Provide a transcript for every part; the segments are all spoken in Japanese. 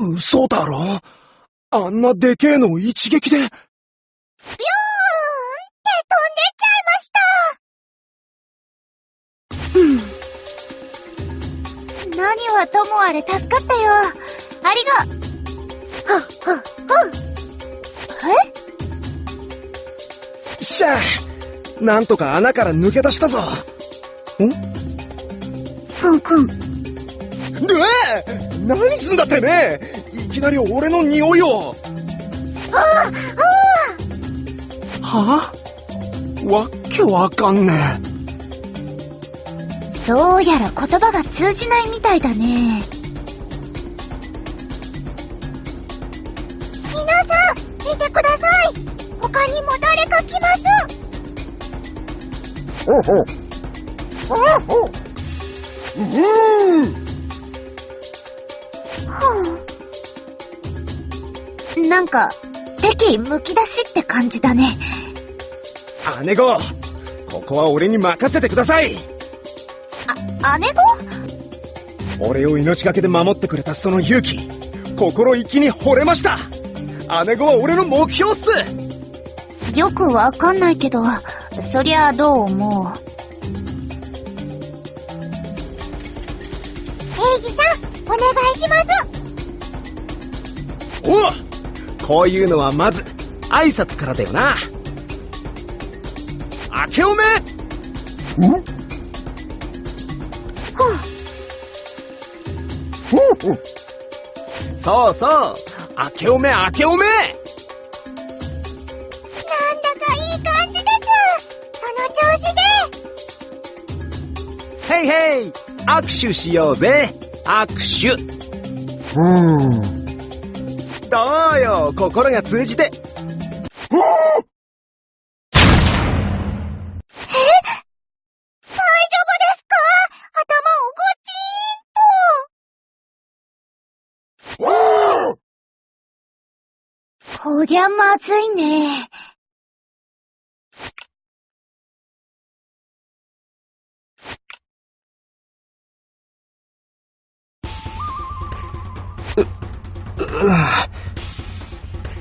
嘘だろ？あんなでけえのを一撃で。ビューンって飛んでっちゃいました何はともあれ助かったよ。ありが、はっ、はっ、はっ。え？しゃあなんとか穴から抜け出したぞ。ん？くんくん。うえ何すんだってねいきなり俺の匂いを。あああはあ？わっけわかんねえ。どうやら言葉が通じないみたいだね。皆さん、見てください他にも誰か来ますほうほう。ほうほう。うーん。なんか、敵むき出しって感じだね。姉子、ここは俺に任せてください。あ、姉子俺を命がけで守ってくれたその勇気、心意気に惚れました。姉子は俺の目標っす。よくわかんないけど、そりゃどう思う？エイジさん、お願いしますおうこういうのはまず、挨拶からだよな。明けおめ。んそうそう。明けおめ明けおめ。なんだかいい感じです。その調子で。へいへい握手しようぜ握手。うん。どうよ心が通じて大丈夫ですか頭をごちーん。とこりゃまずいね。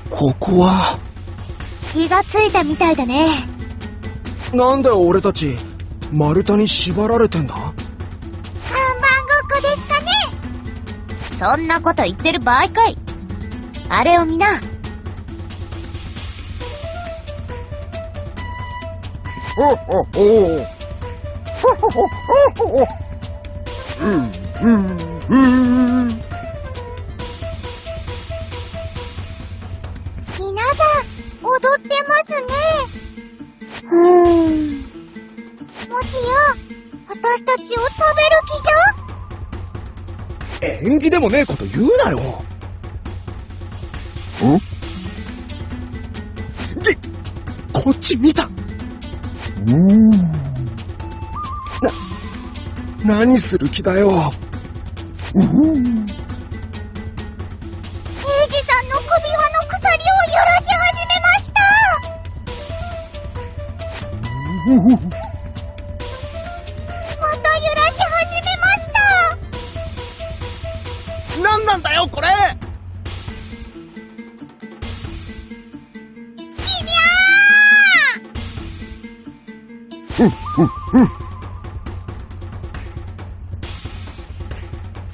ここは？気がついたみたいだね。なんで俺たち丸太に縛られてんだ？看板ごっこですかねそんなこと言ってる場合かい。あれを見な。ほほほ。ほほほほほ。うん、うん、うん。皆さん、踊ってますね。うーん。もしや、私たちを食べる気じゃ？縁起でもねえこと言うなよん？でこっち見たうん。何する気だようん。なんだよこれ。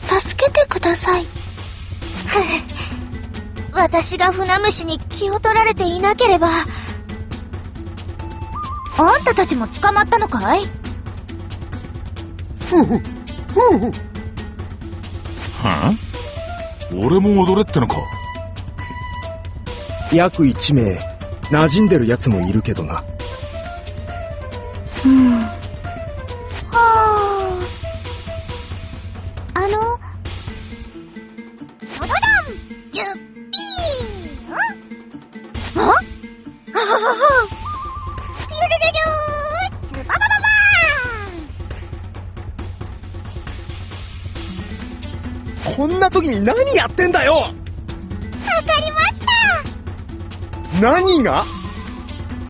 助けてください。私が船虫に気を取られていなければ。あんたたちも捕まったのかい？は俺も踊れってのか。約1名馴染んでる奴もいるけどなうん。はあ。あこんな時に何やってんだよ？わかりました。何が？